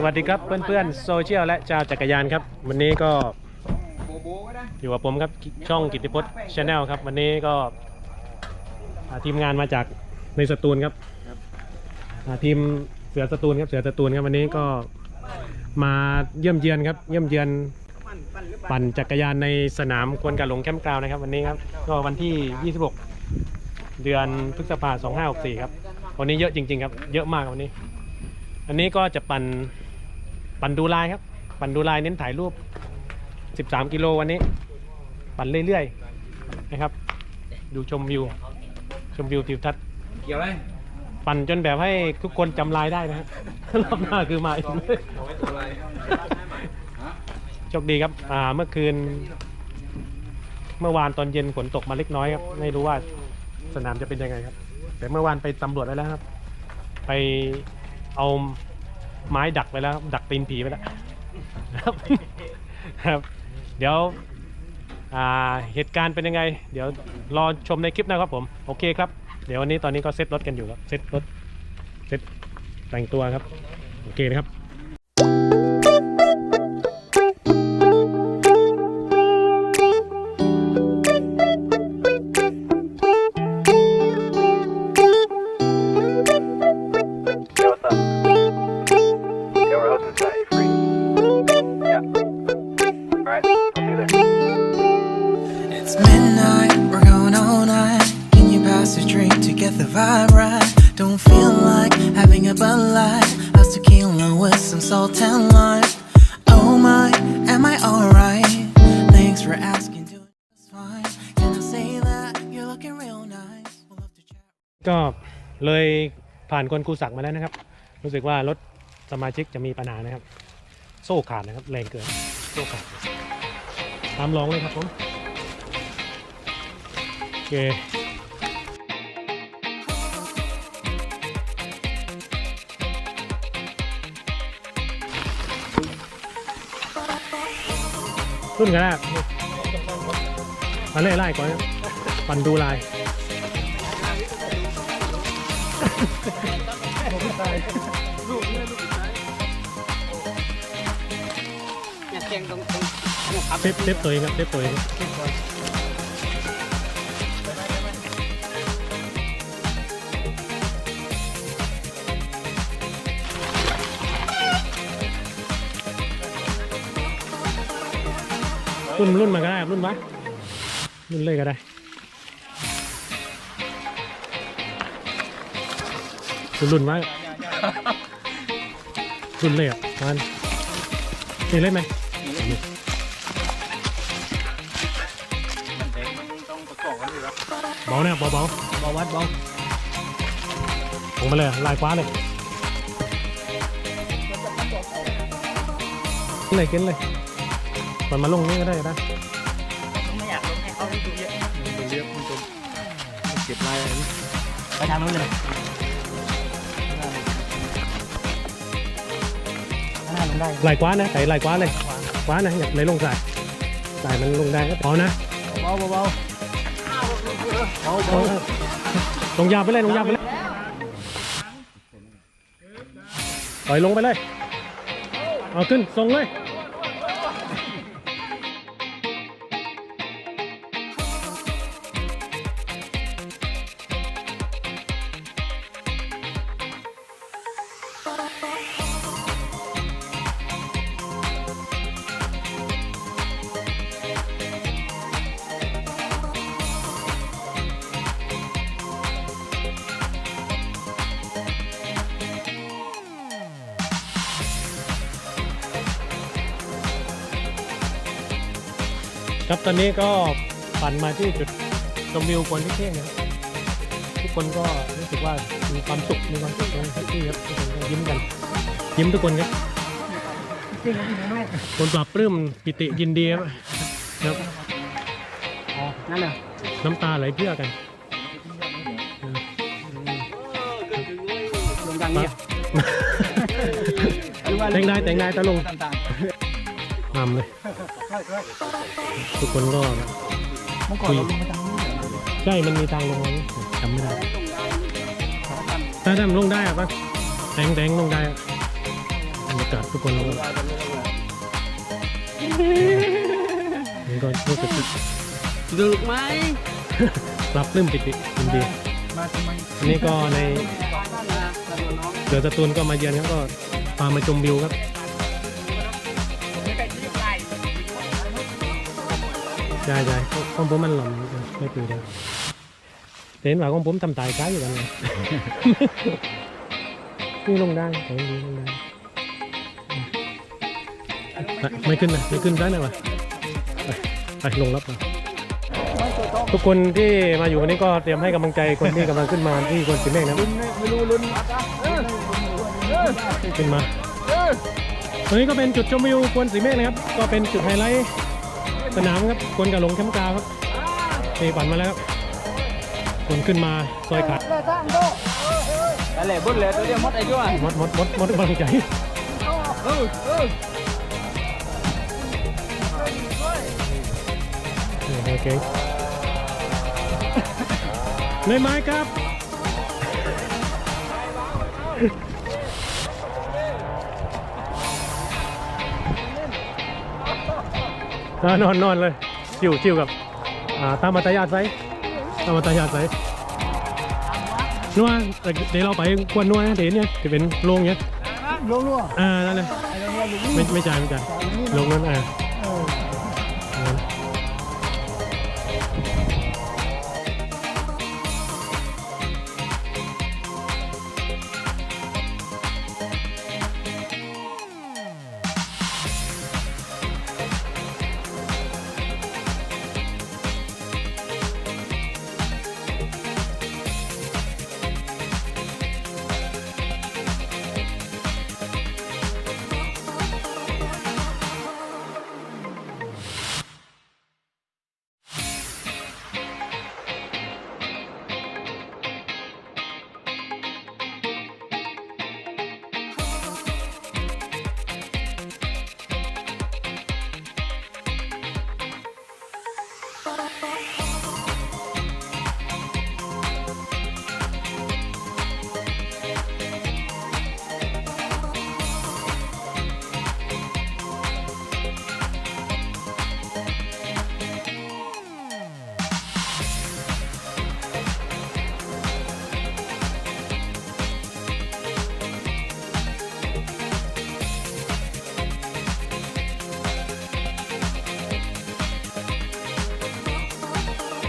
สวัสดีครับเพื่อนๆโซเชียลและชาวจักรยานครับ วันนี้ก็อยู่กับผมครับช่องกิติพจน์ชาแนลครับ วันนี้ก็ทีมงานมาจากในสตูลครับทีมเสือสตูลครับเสือสตูลครับวันนี้ก็มาเยี่ยมเยือนครับ เยี่ยมเยือนปั่นจักรยานในสนามควนกาหลงแคมป์กราวนะครับ วันนี้ครับก็วันที่ 26 เดือนพฤษภาคม2564 ครับวันนี้เยอะจริงๆครับ เยอะมากวันนี้ อันนี้ก็จะปั่น ปั่นดูลายครับ ปั่นดูลายเน้นถ่ายรูป 13 กิโลวันนี้ ปั่นเรื่อยๆนะครับ ดูชมวิว ชมวิวทิวทัศน์เกี่ยวอะไรปั่นจนแบบให้ทุกคนจำลายได้นะฮะรอบหน้าคือมาอีกเอาไว้ตัวอะไรฮะโชคดีครับ อ่าเมื่อคืน เมื่อวานตอนเย็นฝนตกมาเล็กน้อยครับ ไม่รู้ว่าสนามจะเป็นยังไงครับ แต่เมื่อวานไปตำรวจไว้แล้วครับ ไปเอา ไม้ดักไปแล้ว ดักตีนผีไปแล้วครับครับ เดี๋ยวเหตุการณ์เป็นยังไง เดี๋ยวรอชมในคลิปนะครับผมโอเคครับเดี๋ยววันนี้ตอนนี้ก็เซ็ตรถกันอยู่ครับเซ็ตรถเซ็ตแต่งตัวครับโอเคนะครับ salt and lime? Oh my, am I alright? Thanks for asking, doing just fine. Can I say that you're looking real nice? We'll love to chat. ก็เลยผ่านคนคูศักดิ์มาแล้วนะครับ รู้สึกว่ารถสมาชิกจะมีปัญหานะครับ โซ่ขาดนะครับ แรงเกิน โซ่ขาด ตามลองเลยครับผม โอเค รุ่นกันแล้วมาเล่ไล่ก่อนครับปันดูลายเนี่ยเตียงตรงตรงเนี่ยครับเซฟเซฟตัวเองครับเซฟตัวเอง รับรุ่นรุ่นมาก็ได้ครับรุ่นวะรุ่นเลยก็ได้รุ่นรุ่นวะรุ่นเลยอะมันนี่เล่นไหมต้องประกอบกันอยู่แล้วเบาเนี่ยเบาเบาบอวัดบอลงมาเลยลายคว้าเลยกินเลยกินเลย มันมาลงนี่ก็ได้นะไม่อยากลงให้เขาดูเยอะดูเยอะคุณผู้ชมเก็บลายอะไรนี่ไปทางนู้นเลยข้างหน้าลงได้ลายคว้านะไก่ลายคว้าเลยคว้านะอย่าเลยลงสายสายมันลงได้ก็พอนะเบาเบาเอาเอาเอาลงยาวไปเลยลงยาวไปเลยปล่อยลงไปเลย เอาขึ้นส่งเลย ครับตอนนี้ก็ปั่นมาที่จุดชมวิวกวนที่เที่ยงนะครับทุกคนก็รู้สึกว่ามีความสุขมีความสุขในแท็กซี่ครับทุกคนก็ยิ้มกัน ยิ้มทุกคนครับจริงจริงไหมคนปรับปลื้มปิติยินดีครับครับอ๋อนั่นเหรอน้ำตาไหลเพื่อกันลงดังเนี่ยแต่งได้แต่งได้ตะลงต่าง นำเลย ทุกคนก็ๆเมื่อก่อนเราลงมาทางนู้นเหรอใช่ มันมีทางลงนี้จำไม่ได้ถ้าทำลงได้อะปะแตงแตงลงได้อะากาศทุกคนก็มันก็รู้สึกดึกไหมปรับปลื้มปิติยินดีมาทำไมอันนี้ก็ในเดือสตูลก็มาเยือนครับก็พามาชมวิวครับ ใช่ใช่ของผมมันหล่อนไม่ปีเลยเห็นว่าของผมทำตายก้าอยู่กันเลยนี่ลงได้เห็นดีลงได้ไม่ขึ้นนะไม่ขึ้นได้นะวะไปไปลงรับมาทุกคนที่มาอยู่วันนี้ก็เตรียมให้กำลังใจคนที่กำลังขึ้นมาที่คนสิเมฆนะครับไม่รู้ลุ้นขึ้นมาตรงนี้ก็เป็นจุดชมวิวควนสีเมฆนะครับ ก็เป็นจุดไฮไลท์ สนามครับควนกับหลงแคมป์กาวครับนี่ปั่นมาแล้วครับคนขึ้นมาซอยขาดอะไรบุญเลยตัวเดียวมดไอ้ด้วยมดมดมดมดกำลังใจเออเออโอเคเหนื่อยไหมครับ นอนนอนเลยชิวชิวกับอ่าตามมัตยาไซตามมัตยาไซนัวแต่เดี๋ยวเราไปควนนัวนะเดี๋ยวเนี่ยจะเป็นโรงเนี้ยลงนัวอ่านั่นเลยไอ้ลงนัวอยู่นี่ไม่ไม่จ่ายไม่จ่ายลงนั้นอ่า